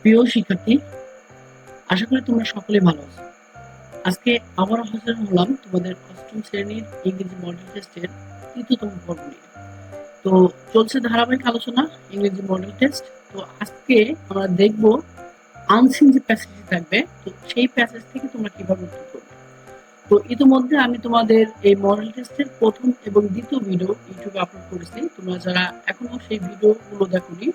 প্রিয় শিক্ষার্থী, আশা করি তোমরা সকলে ভালো আছো। আজকে আবারও হাজির হলাম তোমাদের অষ্টম শ্রেণির ইংরেজি মডেল টেস্টের তৃতীয়তম পর্ব নিয়ে। তো চলছে ধারাবাহিক আলোচনা, ইংরেজি মডেল টেস্ট তো আজকে আমরা দেখব আনসিন যে প্যাসেজটি থাকবে, তো সেই প্যাসেজ থেকে তোমরা কীভাবে উত্তর করবে। তো ইতিমধ্যে আমি তোমাদের এই মডেল টেস্টের প্রথম এবং দ্বিতীয় ভিডিও ইউটিউবে আপলোড করেছি। তোমরা যারা এখনও সেই ভিডিওগুলো দেখোনি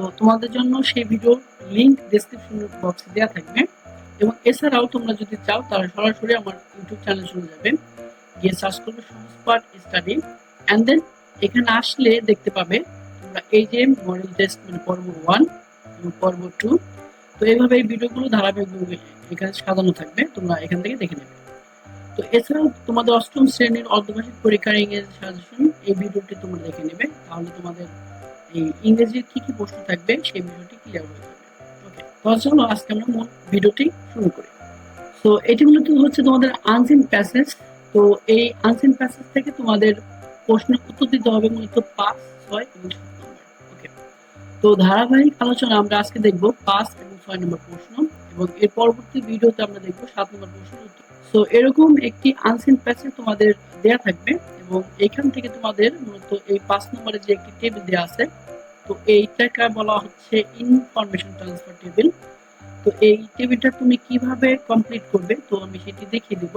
তো তোমাদের জন্য সেই ভিডিওর লিংক ডেসক্রিপশন বক্সে দেওয়া থাকবে। এবং এছাড়াও তোমরা যদি চাও, তাহলে সরাসরি আমার ইউটিউব চ্যানেল চলে যাবে। গিয়ে সার্চ করবে সহজ পাঠ স্টাডি অ্যান্ড দেন এখানে আসলে দেখতে পাবে তোমরা এই যে মডেল টেস্ট মানে পর্ব ওয়ান এবং পর্ব টু তো এইভাবে এই ভিডিওগুলো ধারাবাহিকভাবে এখানে সাজানো থাকবে, তোমরা এখান থেকে দেখে নেবে। তো এছাড়াও তোমাদের অষ্টম শ্রেণির অর্ধবার্ষিক পরীক্ষার ইংরেজি সাজেশন এই ভিডিওটি তোমরা দেখে নেবে। তাহলে তোমাদের এই ইংরেজির কি কি প্রশ্ন থাকবে, সেই ভিডিওটি ক্লিয়ার ওকে তো চলো আজকে আমরা মূল ভিডিওটি শুরু করি। তো এটি মূলত হচ্ছে তোমাদের আনসিন প্যাসেজ তো এই আনসিন প্যাসেজ থেকে তোমাদের প্রশ্ন উত্তর দিতে হবে মূলত ছয় এবং সাত নম্বর। ওকে তো ধারাবাহিক আলোচনা আমরা আজকে দেখব পাঁচ এবং ছয় নম্বর প্রশ্ন এবং এর পরবর্তী ভিডিওতে আমরা দেখব সাত নম্বর প্রশ্ন উত্তর। এরকম একটি আনসিন প্যাসেজ তোমাদের দেয়া থাকবে। এবং এখান থেকে তোমাদের মূলত এই পাঁচ নম্বরে যে একটি টেবিল দেওয়া আছে, তো এইটাকে বলা হচ্ছে ইনফরমেশন ট্রান্সফার টেবিল তো এই টেবিলটা তুমি কীভাবে কমপ্লিট করবে, তো আমি সেটি দেখিয়ে দিব।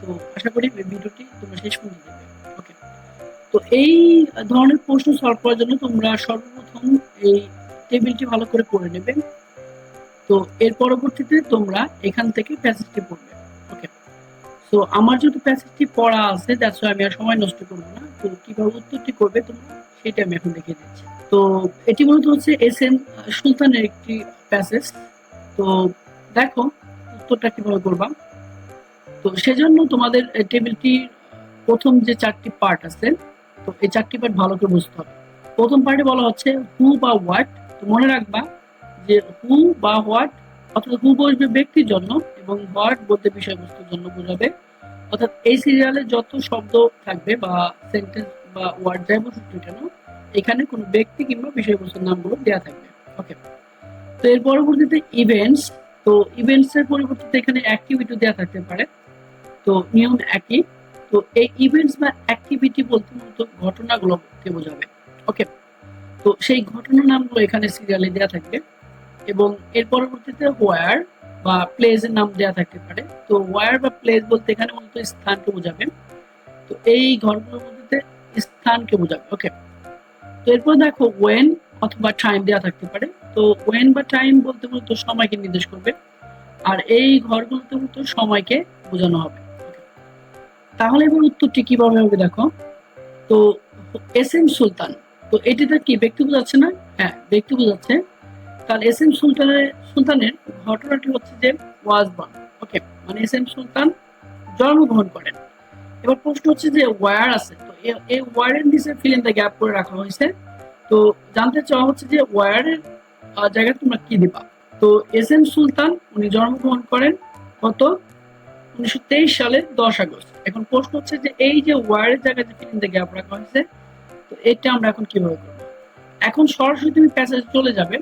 তো আশা করি ভিডিওটি তোমরা শেষ পর্যন্ত দেবে ওকে তো এই ধরনের প্রশ্ন সলভ করার জন্য তোমরা সর্বপ্রথম এই টেবিলটি ভালো করে পড়ে নেবে। তো এর পরবর্তীতে তোমরা এখান থেকে প্যাসেজটি পড়বে। ওকে তো আমার যেহেতু প্যাসেজটি পড়া আছে দ্যাটস আমি আর সময় নষ্ট করব না। তো কীভাবে উত্তরটি করবে তোমরা, সেটা আমি এখন দেখিয়ে দিচ্ছি। তো এটি মূলত হচ্ছে এস এম সুলতানের একটি প্যাসেজ তো দেখো, উত্তরটা কীভাবে করবা? তো সেজন্য তোমাদের টেবিলটির প্রথম যে চারটি পার্ট আছে, তো এই চারটি পার্ট ভালো করে বুঝতে হবে। প্রথম পার্টে বলা হচ্ছে হু বা হোয়াট তো মনে রাখবা যে হু বা হোয়াট অর্থাৎ হু বসবে ব্যক্তির জন্য এবং হোয়াট বলতে বিষয়বস্তুর জন্য বোঝাবে। অর্থাৎ এই সিরিয়ালে যত শব্দ থাকবে বা সেন্টেন্স বা ওয়ার্ড যাই বসুক কেন, এখানে কোনো ব্যক্তি কিংবা বিষয়বস্তুর নামগুলো দেওয়া থাকবে। ওকে তো এর পরবর্তীতে ইভেন্টস তো ইভেন্টস এর পরিবর্তে এখানে অ্যাক্টিভিটি দেওয়া থাকতে পারে। তো নিয়ম একই। তো এই ইভেন্টস বা অ্যাক্টিভিটি বলতে মূলত ঘটনাগুলোকে বোঝাবে। ওকে তো সেই ঘটনার নামগুলো এখানে সিরিয়ালে দেওয়া থাকবে। এবং এর পরবর্তীতে ওয়ার বা প্লেস এর নাম দেওয়া থাকতে পারে। তো ওয়ার বা প্লেস বলতে এখানে মূলত স্থানকে বোঝাবে। তো এই ঘরগুলোর মধ্যে স্থানকে বোঝাবে ওকে তো এরপর দেখো ওয়েন অথবা টাইম দেওয়া থাকতে পারে। তো ওয়েন বা টাইম বলতে মূলত সময়কে নির্দেশ করবে। আর এই ঘরগুলোতে মূলত সময়কে বোঝানো হবে তাহলে এবার উত্তরটি কীভাবে হবে দেখো। তো এস এম সুলতান, তো এটিতে কি? ব্যক্তি বোঝাচ্ছে না? হ্যাঁ ব্যক্তি বোঝাচ্ছে তাহলে এস এম সুলতানের সুলতানের ঘটনাটি হচ্ছে যে ওয়াজ বন ওকে মানে এস এম সুলতান জন্মগ্রহণ করেন। এবার প্রশ্ন হচ্ছে যে ওয়ার আছে, তো এই ওয়ারের নিচে ফিল ইন দ্য গ্যাপ করে রাখা হয়েছে। তো জানতে চাওয়া হচ্ছে যে ওয়ারের জায়গায় তোমরা কি দিবা? তো এস এম সুলতান উনি জন্মগ্রহণ করেন কত? উনিশশো তেইশ সালের দশ আগস্ট। এখন প্রশ্ন হচ্ছে যে এই যে ওয়ারের জায়গায় যে ফিল ইন দ্য গ্যাপ রাখা হয়েছে, তো এটা আমরা এখন কীভাবে করব? এখন সরাসরি তুমি প্যাসেজ চলে যাবে।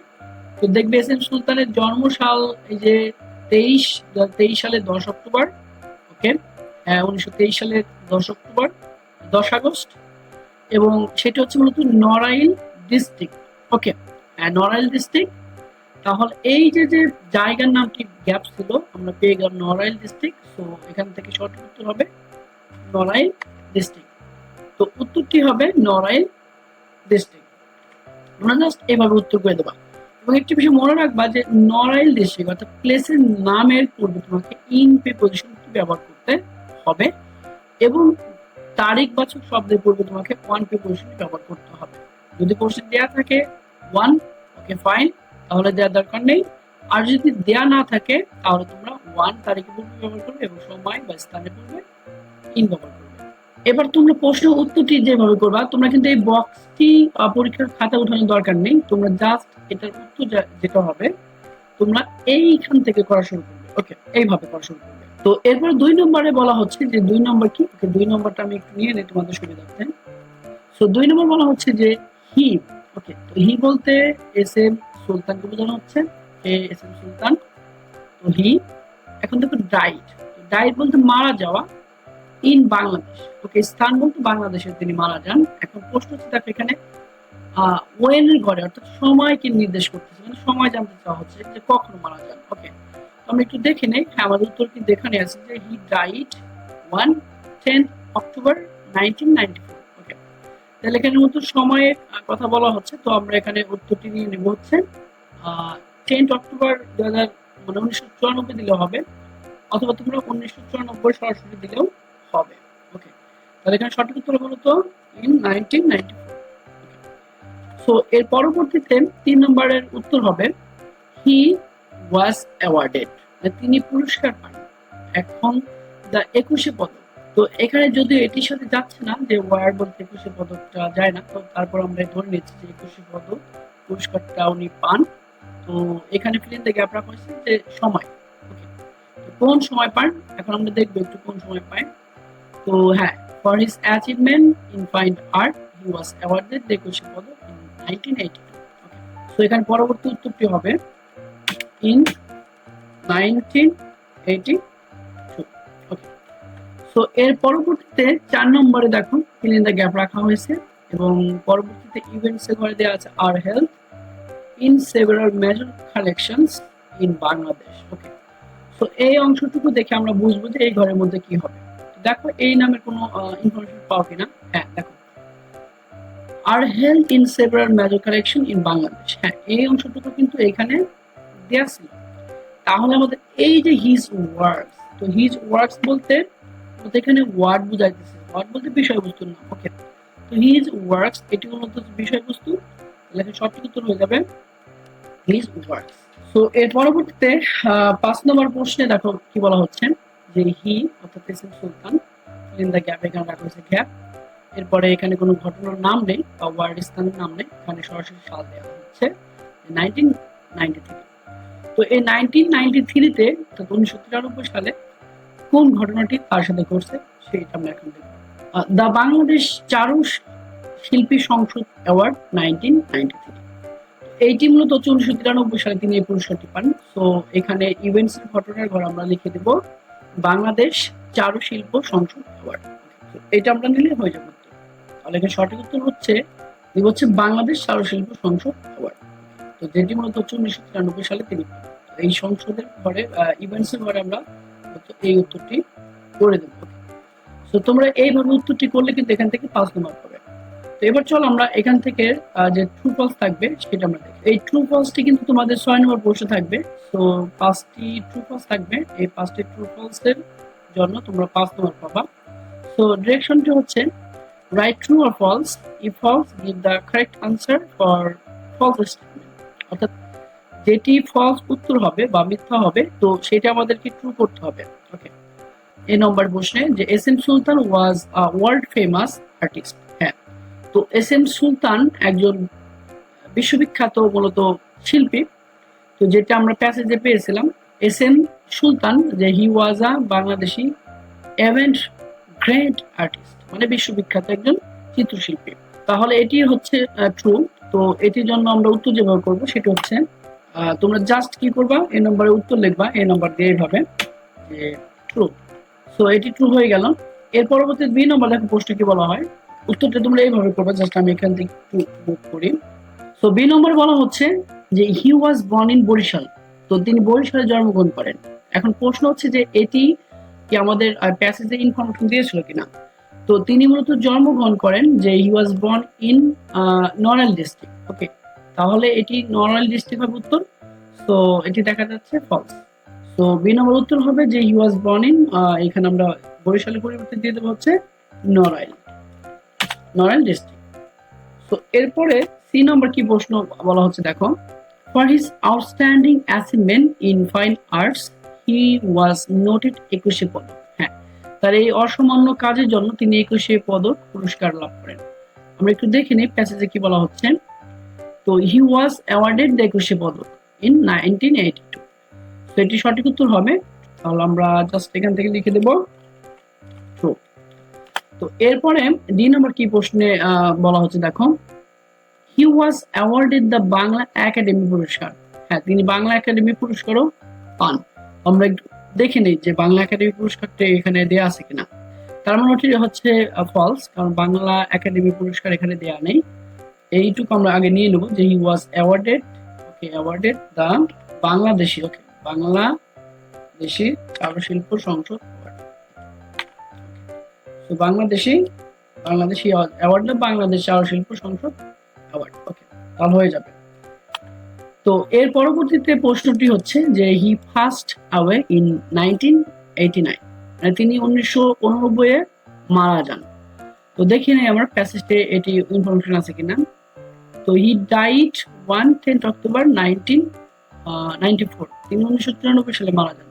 তো দেখবে এস এম সুলতানের জন্মসাল এই যে তেইশ তেইশ সালের দশ অক্টোবর, ওকে? উনিশশো তেইশ সালের দশ অক্টোবর, দশ আগস্ট। এবং সেটা হচ্ছে মূলত Narail district, okay? Narail district. তাহলে এই যে যে জায়গার নামটি গ্যাপ ছিল, আমরা পেয়ে গেলাম নড়াইল ডিস্ট্রিক্ট। তো এখান থেকে সঠিক উত্তর হবে নড়াইল ডিস্ট্রিক্ট। তো উত্তরটি হবে? নড়াইল ডিস্ট্রিক্ট। আমরা জাস্ট এভাবে উত্তর করে দেবা। এবং একটি বিষয় মনে রাখবা যে নড়াইল ডিস্ট্রিক্ট অর্থাৎ প্লেসের নামের পূর্বে তোমাকে ইন প্রিপোজিশন ব্যবহার করতে হবে এবং তারিখবাচক শব্দের পূর্বে তোমাকে ওয়ান প্রিপোজিশন ব্যবহার করতে হবে। যদি কোশ্চেন দেওয়া থাকে ওয়ান ওকে ফাইন তাহলে দেওয়ার দরকার নেই। আর যদি দেয়া না থাকে, তাহলে তোমরা ওয়ান তারিখের পূর্বে ব্যবহার করবে এবং সময় বা স্থানের পূর্বে ইন ব্যবহার করবে। এবার তোমরা প্রশ্ন উত্তরটি যেভাবে করবা, তোমরা কিন্তু এই বক্সটি পরীক্ষার খাতা উঠানোর দরকার নেই। তোমরা জাস্ট এটার উত্তর যেটা হবে, তোমরা এইখান থেকে করা শুরু করবে। ওকে এইভাবে করা শুরু করবে। তো এরপর দুই নম্বরে বলা হচ্ছে যে, দুই নম্বর কি? দুই নম্বরটা আমি একটু নিয়ে নিই, তোমাদের সুবিধার্থে। সো দুই নম্বর বলা হচ্ছে যে হি ওকে তো হি বলতে এস এম সুলতানকে বোঝানো হচ্ছে। এ এস এম সুলতান, তো হি এখন দেখো, ডাইট। ডাইট বলতে মারা যাওয়া। ইন বাংলাদেশ। ওকে, স্থান বলতে বাংলাদেশে তিনি মারা যান। এখন প্রশ্ন হচ্ছে, দেখো এখানে ওয়েন এর ঘরে, অর্থাৎ সময়কে নির্দেশ করতেছে। মানে সময় জানতে চাওয়া হচ্ছে যে কখন মারা যান। ওকে আমরা একটু দেখে নেই। হ্যাঁ আমাদের উত্তর কিন্তু এখানে আছে যে he died on ten October nineteen ninety okay, তাহলে এখানে উত্তর সময়ে কথা বলা হচ্ছে। তো আমরা এখানে উত্তরটি নিয়ে নেব হচ্ছে টেন্থ অক্টোবর দু হাজার মানে উনিশশো চুরানব্বই দিলেও হবে। অথবা তোমরা উনিশশো চুরানব্বই সরাসরি দিলেও হবে। ওকে তাহলে এখানে সঠিক উত্তর হলো তো ইন নাইনটিন নাইনটি সো এর পরবর্তীতে তিন নম্বরের উত্তর হবে হি ওয়াজ অ্যাওয়ার্ডেড তিনি পুরস্কার পান। এখন দ্য একুশে পদক। তো এখানে যদি এটির সাথে যাচ্ছে না, যে ওয়ার্ড বলতে একুশে পদকটা যায় না, তো তারপর আমরা ধরে নিচ্ছি যে একুশে পদক পুরস্কারটা উনি পান। তো এখানে ফিলিং থেকে রাখা হয়েছে যে সময়। কোন সময় পান? এখন আমরা দেখব একটু কোন সময় পায়। তো হ্যাঁ for his achievement in fine art he was awarded Ekushey Padak in nineteen eighty তো এখানে পরবর্তী উত্তরটি হবে ইন নাইনটিন এইটি সো এর পরবর্তীতে চার নম্বরে দেখো ফিল ইন দ্য গ্যাপ রাখা হয়েছে এবং পরবর্তীতে ইভেন্টস ঘরে দেওয়া আছে আর held in several major collections in Bangladesh okay so এই অংশটুকু দেখে আমরা বুঝব যে এই ঘরের মধ্যে কি হবে। তো দেখো এই নামের কোনো ইনফরমেশন পাও কিনা? হ্যাঁ দেখো। আর held in several major collection in Bangladesh হ্যাঁ এই অংশটুকু কিন্তু এখানে দেওয়া ছিল। তাহলে আমাদের এই যে হিজ ওয়ার্কস তো হিজ ওয়ার্কস বলতে এখানে ওয়ার্ড বুঝাইতেছে। ওয়ার্ড বলতে বিষয়বস্তুর নাম ওকে তো হিজ ওয়ার্কস এটি মূলত বিষয়বস্তু এখানে সঠিক উত্তর হয়ে যাবে হিজ ওয়ার্কস তো এর পরবর্তীতে পাঁচ নম্বর প্রশ্নে দেখো কি বলা হচ্ছে। যে হি অর্থাৎ S M Sultan in the gap এখানে রাখা হয়েছে গ্যাপ এরপরে এখানে কোনো ঘটনার নাম নেই বা ওয়ার্ড স্থানের নাম নেই, এখানে সরাসরি সাল দেওয়া হচ্ছে নাইনটিন নাইনটি থ্রি তো এই নাইনটিন নাইনটি থ্রিতে অর্থাৎ উনিশশো তিরানব্বই সালে কোন ঘটনাটি তার সাথে ঘটছে, সেইটা আমরা এখন দেখব। The Bangladesh Charu Shilpi Sangsad award nineteen ninety three eighty মূলত উনিশশো তিরানব্বই সালে তিনি এই পুরস্কারটি পান। তো এখানে ইভেন্টসের ঘটনার ঘর আমরা লিখে দেব। বাংলাদেশ চারুশিল্প সংসদ অ্যাওয়ার্ড এটা আমরা নিলে হয়ে যাবে তাহলে এখানে সঠিক উত্তর হচ্ছে দিব হচ্ছে বাংলাদেশ চারুশিল্প সংসদ অ্যাওয়ার্ড তো যেটি মূলত হচ্ছে উনিশশো তিরানব্বই সালে তিনি এই সংসদের ঘরে ইভেন্টস এর ঘরে আমরা এই উত্তরটি করে দেবো। তো তোমরা এইভাবে উত্তরটি করলে কিন্তু এখান থেকে পাঁচ নম্বর তো এবার চল আমরা এখান থেকে যে ট্রু ফলস থাকবে সেটা আমরা দেখি। এই ট্রু ফলসটি কিন্তু তোমাদের ছয় নম্বর প্রশ্ন থাকবে। তো পাঁচটি ট্রু ফলস থাকবে। এই পাঁচটি ট্রু ফলস এর জন্য তোমরা পাঁচ নম্বর পাবা। তো ডিরেকশনটি হচ্ছে write true or false if false give the correct answer for false statement অর্থাৎ যেটি ফলস উত্তর হবে বা মিথ্যা হবে, তো সেটা আমাদেরকে ট্রু করতে হবে। ওকে এই নম্বর প্রশ্নে যে S M Sultan was a world famous artist তো এস এম সুলতান একজন বিশ্ববিখ্যাত মূলত শিল্পী। তো যেটা আমরা প্যাসেজে পেয়েছিলাম, এস এম সুলতান যে he was a Bangladeshi event great artist মানে বিশ্ববিখ্যাত একজন চিত্রশিল্পী। তাহলে এটি হচ্ছে ট্রু তো এটির জন্য আমরা উত্তর যেভাবে করব, সেটা হচ্ছে তোমরা জাস্ট কি করবা এই নম্বরে উত্তর লিখবা এই নম্বর দিয়ে এইভাবে ট্রু সো এটি ট্রু হয়ে গেল। এর পরবর্তী দুই নম্বর দেখো প্রশ্ন কি বলা হয়? উত্তরটা তোমরা এইভাবে করবে জাস্ট আমি এখান থেকে একটু বুক করি। সো বি নম্বর বলা হচ্ছে যে he was born in Barishal. তো তিনি বরিশালে জন্মগ্রহণ করেন। এখন প্রশ্ন হচ্ছে যে, এটি কি আমাদের প্যাসেজে ইনফরমেশন দিয়েছিল কিনা? তো তিনি মূলত জন্মগ্রহণ করেন যে he was born in Narail district okay তাহলে এটি নরাল ডিস্ট্রিক্ট হবে উত্তর। তো এটি দেখা যাচ্ছে ফলস তো বি নম্বর উত্তর হবে যে হি ওয়াজ বর্ন ইন এখানে আমরা বরিশালের পরিবর্তে দিয়ে দেবো হচ্ছে নরাইল নরাইল ডিস্ট্রিক্ট। তো এরপরে সি নম্বর কি প্রশ্ন বলা হচ্ছে দেখো for his outstanding achievement in fine arts he was noted Ekushey Padak হ্যাঁ তার এই অসামান্য কাজের জন্য তিনি একুশে পদক পুরস্কার লাভ করেন। আমরা একটু দেখে নিই প্যাসেজে কি বলা হচ্ছে। তো হি ওয়াজ অ্যাওয়ার্ডেড দ্য একুশে Padak in nineteen eighty two তো এটি সঠিক উত্তর হবে। তাহলে আমরা জাস্ট এখান থেকে লিখে দেব। তো এরপরে ডি নম্বর কি প্রশ্নে বলা হচ্ছে, দেখো। He was awarded the Bangla Academy পুরস্কার। হ্যাঁ তিনি বাংলা একাডেমি পুরস্কারও পান। আমরা দেখে নিই যে বাংলা একাডেমি পুরস্কারটা এখানে দেওয়া আছে কিনা। তার মানে ওটি হচ্ছে ফলস কারণ বাংলা একাডেমি পুরস্কার এখানে দেওয়া নেই। এইটুকু আমরা আগে নিয়ে নেব যে he was awarded okay awarded the Bangladeshi okay Bangladeshi Charushilpa Sangsad. তো বাংলাদেশি বাংলাদেশি অ্যাওয়ার্ড না বাংলাদেশ চারুশিল্প সংসদ অ্যাওয়ার্ড ওকে তাহলে হয়ে যাবে। তো এর পরবর্তীতে প্রশ্নটি হচ্ছে যে he first away in nineteen eighty nine মানে তিনি উনিশশো উননব্বই এ মারা যান। তো দেখি নেই আমার প্যাসেজে এটি ইনফরমেশন আছে কিনা। তো he died on tenth October nineteen ninety four তিনি উনিশশো তিরানব্বই সালে মারা যান।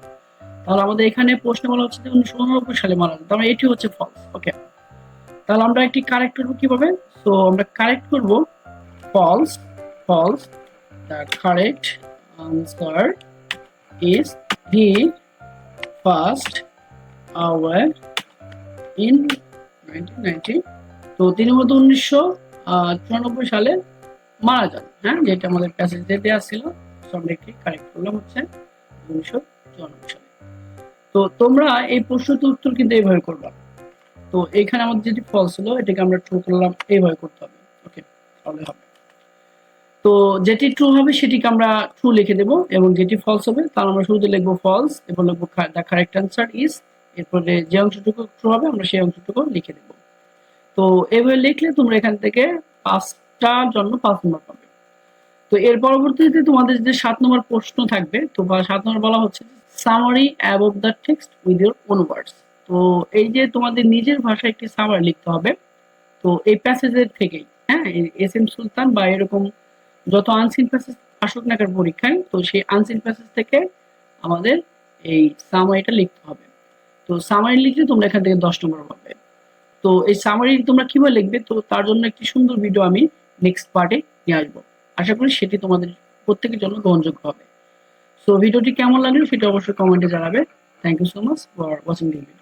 তাহলে আমাদের এখানে প্রশ্ন বলা হচ্ছে যে উনিশশো উননব্বই সালে মারা যান। তাহলে এটি হচ্ছে ফলস ওকে তাহলে আমরা একটি কারেক্ট করব কীভাবে? সো আমরা কারেক্ট করব false false the correct answer is he first hour in তো তিনি মতো উনিশশো চুরানব্বই সালে মারা যান হ্যাঁ? যেটা আমাদের প্যাসেজ দেওয়া ছিল। একটি কারেক্ট করলাম হচ্ছে উনিশশো চুরানব্বই তো তোমরা এই প্রশ্নটির উত্তর কিন্তু এইভাবে করবা। তো এখানে আমাদের যেটি ফলস ছিল এটাকে আমরা ট্রু করলাম, এইভাবে করতে হবে। ওকে তাহলে হবে। তো যেটি ট্রু হবে, সেটিকে আমরা ট্রু লিখে দেব, এবং যেটি ফলস হবে, তার আমরা শুরুতে লিখব ফলস এরপর লিখব দ্য কারেক্ট অ্যান্সার ইজ এরপরে যে অংশটুকু ট্রু হবে, আমরা সেই অংশটুকু লিখে দেব। তো এইভাবে লিখলে তোমরা এখান থেকে পাঁচটার জন্য পাঁচ নম্বর পাবে। তো এর পরবর্তীতে তোমাদের যে সাত নম্বর প্রশ্ন থাকবে, তো সাত নম্বর বলা হচ্ছে summary above the text with your own words তো এই যে তোমাদের নিজের ভাষায় একটি সামারি লিখতে হবে, তো এই প্যাসেজের থেকেই হ্যাঁ এস এম সুলতান বা এরকম যত আনসিন প্যাসেজ আসুক না কেন পরীক্ষায়, তো সেই আনসিন প্যাসেজ থেকে আমাদের এই সামারিটা লিখতে হবে। তো সামারি লিখলে তোমরা এখান থেকে দশ নম্বর পাবে। তো এই সামারি তোমরা কীভাবে লিখবে, তো তার জন্য একটি সুন্দর ভিডিও আমি নেক্সট পার্টে নিয়ে আসব। আশা করি সেটি তোমাদের প্রত্যেকের জন্য গ্রহণযোগ্য হবে। সো ভিডিওটি কেমন লাগল সেটা অবশ্যই কমেন্টে জানাবে। Thank you so much for watching the video